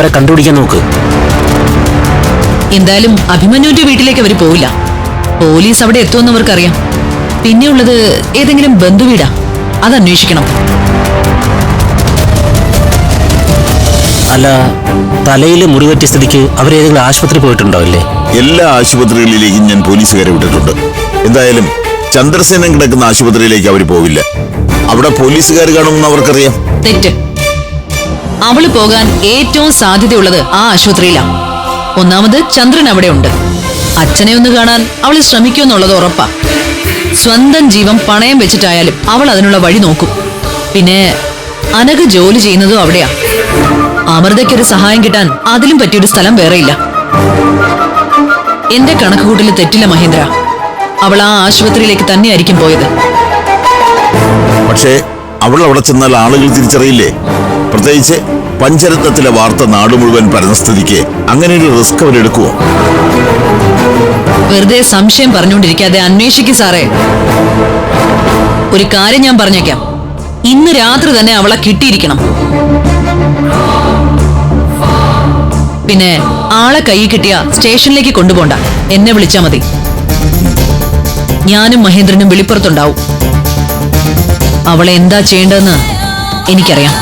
അവരെ കണ്ടുപിടിക്കാൻ നോക്ക്. എന്തായാലും അഭിമന്യുവിന്റെ വീട്ടിലേക്ക് അവർ പോവില്ല. പോലീസ് അവിടെ എത്തുമെന്ന് അവർക്കറിയാം. പിന്നെയുള്ളത് ഏതെങ്കിലും ബന്ധുവീടാ അത് അന്വേഷിക്കണം. അല്ല തലയിൽ മുറിവറ്റ സ്ഥിതിക്ക് അവരേതെങ്കിലും ആശുപത്രി പോയിട്ടുണ്ടാവില്ലേ എല്ലാ ആശുപത്രികളിലേക്കും ഞാൻ പോലീസുകാരെ വിട്ടിട്ടുണ്ട്. എന്തായാലും ചന്ദ്രസേനൻ കിടക്കുന്ന ആശുപത്രിയിലേക്ക് അവർ പോവില്ല. അവിടെ പോലീസുകാർ കാണുമെന്ന് അവർക്കറിയാം. തെറ്റ്. അവൾ പോകാൻ ഏറ്റവും സാധ്യതയുള്ളത് ആ ആശുപത്രിയിലാണ് ഒന്നാമത് ചന്ദ്രൻ അവിടെ ഉണ്ട് അച്ഛനെ ഒന്ന് കാണാൻ അവൾ ശ്രമിക്കുമെന്നുള്ളത് ഉറപ്പാ. സ്വന്തം ജീവൻ പണയം വെച്ചിട്ടായാലും അവൾ അതിനുള്ള വഴി നോക്കും. പിന്നെ അനഘ ജോലി ചെയ്യുന്നതും അവിടെയാ. അമൃതയ്ക്കൊരു സഹായം കിട്ടാൻ അതിലും പറ്റിയൊരു സ്ഥലം വേറെയില്ല. എന്റെ കണക്കുകൂട്ടൽ തെറ്റില്ല മഹേന്ദ്ര. അവൾ ആ ആശുപത്രിയിലേക്ക് തന്നെയായിരിക്കും പോയത്. പക്ഷേ അവൾ അവിടെ ചെന്നാൽ ആളുകൾ തിരിച്ചറിയില്ലേ? പ്രത്യേകിച്ച് പഞ്ചരത്നത്തിലെ വാർത്ത നാട് മുഴുവൻ പരമസ്ഥിതിക്ക് അങ്ങനെ ഒരു റിസ്ക് അവരെടുക്കുമോ വെറുതെ സംശയം പറഞ്ഞുകൊണ്ടിരിക്കാതെ അന്വേഷിക്കും സാറേ. ഒരു കാര്യം ഞാൻ പറഞ്ഞേക്കാം. ഇന്ന് രാത്രി തന്നെ അവളെ കിട്ടിയിരിക്കണം. പിന്നെ ആളെ കൈ കിട്ടിയ സ്റ്റേഷനിലേക്ക് കൊണ്ടുപോണ്ട. എന്നെ വിളിച്ചാ മതി. ഞാനും മഹേന്ദ്രനും വെളിപ്പുറത്തുണ്ടാവും. അവളെ എന്താ ചെയ്യേണ്ടതെന്ന് എനിക്കറിയാം.